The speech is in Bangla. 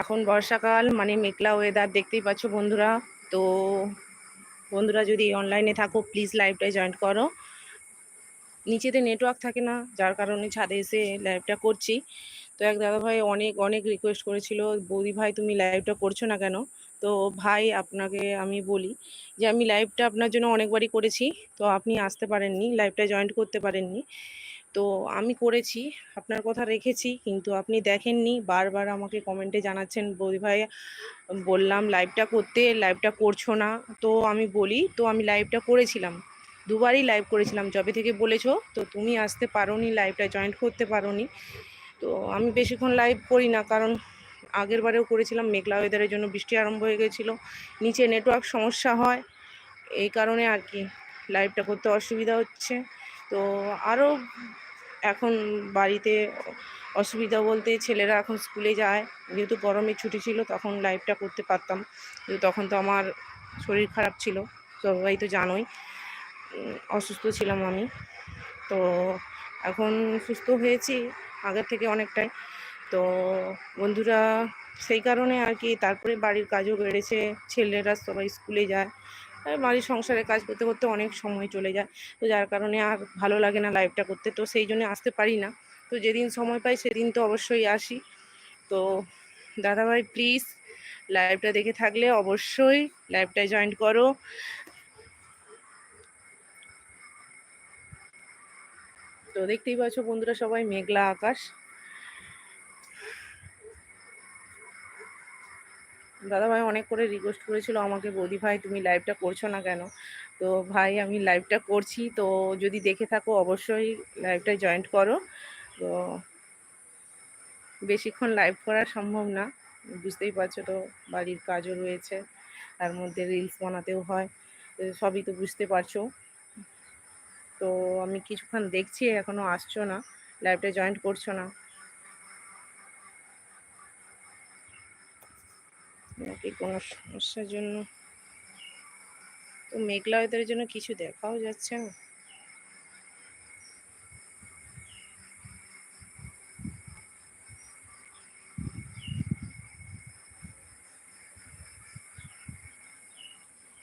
এখন বর্ষাকাল মানে মেঘলা ওয়েদার দেখতেই পাচ্ছ বন্ধুরা। তো বন্ধুরা যদি অনলাইনে থাকো প্লিজ লাইভটায় জয়েন করো। নিচেতে নেটওয়ার্ক থাকে না, যার কারণে ছাদে এসে লাইভটা করছি। তো এক দাদাভাই অনেক অনেক রিকোয়েস্ট করেছিল, বৌদি ভাই, তুমি লাইভটা করছ না কেন? তো ভাই, আপনাকে আমি বলি যে, আমি লাইভটা আপনার জন্য অনেকবারই করেছি। তো আপনি আসতে পারেননি লাইভটা জয়েন করতে পারেননি। তো আমি করেছি, আপনার কথা রেখেছি কিন্তু আপনি দেখেননি। বারবার আমাকে কমেন্টে জানাচ্ছেন, বৌদি ভাই, বললাম লাইভটা করতে লাইভটা করছ না। তো আমি বলি, তো আমি লাইভটা করেছিলাম। দুবারই লাইভ করেছিলাম, যবে থেকে বলেছ, তো তুমি আসতে পারোনি লাইভটা জয়েন্ট করতে পারোনি। তো আমি বেশিক্ষণ লাইভ করি না, কারণ আগের বারেও করেছিলাম, মেঘলা ওয়েদারের জন্য বৃষ্টি আরম্ভ হয়ে গেছিল, নিচে নেটওয়ার্ক সমস্যা হয়, এই কারণে আর কি লাইভটা করতে অসুবিধা হচ্ছে। তো আরও এখন বাড়িতে অসুবিধা বলতে ছেলেরা এখন স্কুলে যায়। যেহেতু গরমের ছুটি ছিল, তখন লাইভটা করতে পারতাম। কিন্তু তখন তো আমার শরীর খারাপ ছিল, সবাই তো জানোই। অসুস্থ ছিলাম আমি। তো এখন সুস্থ হয়েছি আগের থেকে অনেকটাই। তো বন্ধুরা, সেই কারণে আর কি, তারপরে বাড়ির কাজও বেড়েছে। ছেলেরা সবাই স্কুলে যায়। বাড়ির সংসারে কাজ করতে করতে অনেক সময় চলে যায়। তো যার কারণে আর ভালো লাগে না লাইভটা করতে। তো সেই জন্য আসতে পারি না। তো যেদিন সময় পাই সেদিন তো অবশ্যই আসি। তো দাদাভাই প্লিজ লাইভটা দেখে থাকলে অবশ্যই লাইভটায় জয়েন করো। তো দেখতেই পাচ্ছ বন্ধুরা সবাই মেঘলা আকাশ। দাদা ভাই অনেক করে রিকোয়েস্ট করেছিল আমাকে, বৌদি ভাই, তুমি লাইভটা করছ না কেন? তো ভাই, আমি লাইভটা করছি, তো যদি দেখে থাকো, অবশ্যই লাইভটা জয়েন্ট করো। তো বেশিক্ষণ লাইভ করা সম্ভব না, বুঝতেই পারছ তো, বাড়ির কাজও রয়েছে, তার মধ্যে রিলস বানাতেও হয় সবই তো বুঝতে পারছ। তো আমি কিছুক্ষণ দেখছি এখনও আসছো না লাইভটা জয়েন্ট করছ না। নাকি কোনো সমস্যার জন্য তো মেঘলা ওয়েদারের জন্য কিছু দেখাও যাচ্ছে না।